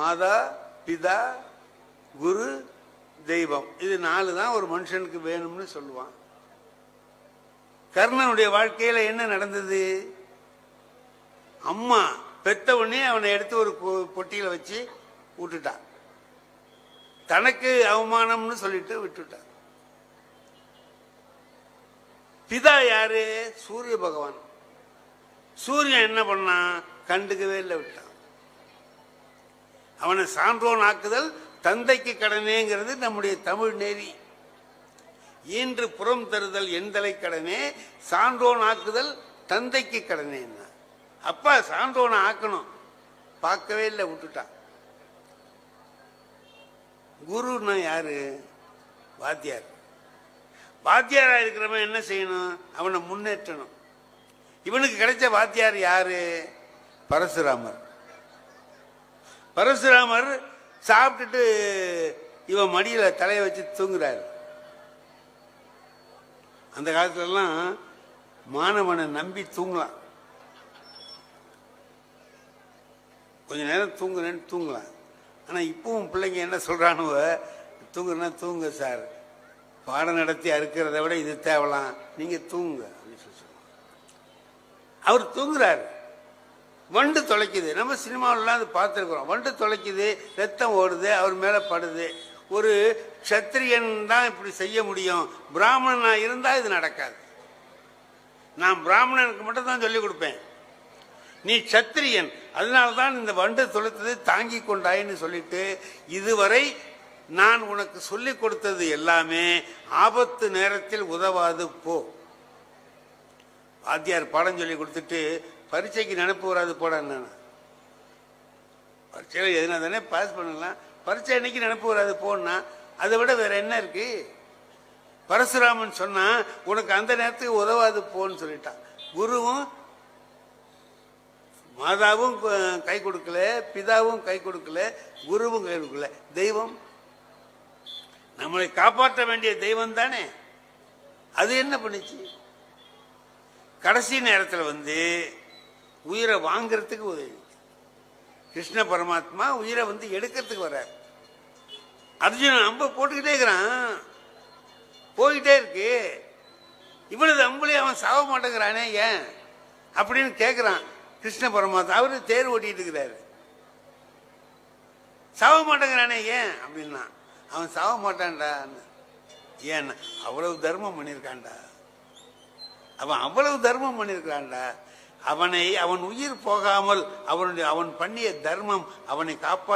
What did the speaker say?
மாதா பிதா குரு தெய்வம். இது நாலு தான் ஒரு மனுஷனுக்கு வேணும்னு சொல்லுவான். கர்ணனுடைய வாழ்க்கையில என்ன நடந்தது? அம்மா பெத்த உடனே அவனை எடுத்து ஒரு பொ- பொட்டியில வச்சு விட்டுட்டான் தனக்கு அவமானம்னு சொல்லிட்டு விட்டுட்டான் பிதா யாரு? சூரிய பகவான். சூரியன் என்ன பண்ணான்? கண்டுக்கவே இல்லை விட்டான். அவனை சான்றோன் ஆக்குதல் தந்தைக்கு கடனேங்கிறது நம்முடைய தமிழ் நெறி. ஈன்று புறம் தருதல் எந்தலை கடனே சான்றோன் ஆக்குதல் தந்தைக்கு கடனே அப்பா சான்றோனை ஆக்கணும். பார்க்கவே இல்லை விட்டுட்டான். குருன்னா யாரு? வாத்தியார். வாத்தியாரா இருக்கிறவன் என்ன செய்யணும்? அவனை முன்னேற்றணும். இவனுக்கு கிடைச்ச வாத்தியார் யாரு? பரசுராமர். பரசுராமர் சாப்பிட்டுட்டு இவன் மடியில தலையை வச்சு தூங்குறாரு. அந்த காலத்துலலாம் மாணவனை நம்பி தூங்கலாம். கொஞ்ச நேரம் தூங்குறேன்னு தூங்கலாம். ஆனால் இப்பவும் பிள்ளைங்க என்ன சொல்றானுவ தூங்குறேன்னா தூங்க சார். பாடம் நடத்தி அறுக்கிறத விட இது தேவலாம். நீங்க தூங்குங்க அப்படின்னு சொல்லி அவர் தூங்குறாரு. வண்டு தொலைக்குது. நம்ம சினிமாவிலாம் அது பார்த்துருக்குறோம். வண்டு தொலைக்குது ரத்தம் ஓடுது அவர் மேலே படுது. ஒரு க்ஷத்திரியன் தான் இப்படி செய்ய முடியும். பிராமணனாக இருந்தால் இது நடக்காது. நான் பிராமணனுக்கு மட்டும் தான் சொல்லிக் கொடுப்பேன். நீ சத்திரியன் அதனால தான் இந்த வண்டு தொலைத்ததை தாங்கி கொண்டாயின்னு சொல்லிட்டு இதுவரை நான் உனக்கு சொல்லிக் கொடுத்தது எல்லாமே ஆபத்து நேரத்தில் உதவாது போ. வாத்தியார் பாடம் சொல்லி கொடுத்துட்டு பரீட்சைக்கு நினைப்பு வராது போட பரீட்சையில் எதுனா தானே பாஸ் பண்ணலாம். பரீட்சை அன்னைக்கு நினைப்பு வராது போன்னா அதை விட வேற என்ன இருக்கு? பரசுராமன் சொன்னா உனக்கு அந்த நேரத்துக்கு உதவாது போன்னு சொல்லிட்டான். குருவும் மாதாவும் கை கொடுக்கல பிதாவும் கை கொடுக்கல குருவும் கை கொடுக்கல. தெய்வம். நம்மளை காப்பாற்ற வேண்டிய தெய்வம் தானே. அது என்ன பண்ணுச்சு? கடைசி நேரத்தில் வந்து உயிரை வாங்குறதுக்கு உதவி கிருஷ்ண பரமாத்மா உயிரை வந்து எடுக்கிறதுக்கு வர்றார். அர்ஜுனன் அம்பு போட்டுக்கிட்டே இருக்கிறான். போயிட்டே இருக்கு. இவ்வளவு அம்புலையும் அவன் சாக மாட்டேங்கிறானே ஏன்? அப்படின்னு கேட்கிறான் கிருஷ்ண பரமாத்மா. அவரு தேர் ஓட்டிட்டு இருக்கிறாரு. சாக மாட்டேங்கிறானே ஏன்? அப்படின்னா அவன் சாக மாட்டான்டா. ஏன்? அவ்வளவு தர்மம் பண்ணியிருக்கான்டா அவன் அவ்வளவு தர்மம் பண்ணியிருக்கிறான்டா அவனை அவன் உயிர் போகாமல் அவனுடைய அவன் பண்ணிய தர்மம் அவனை காப்பாற்ற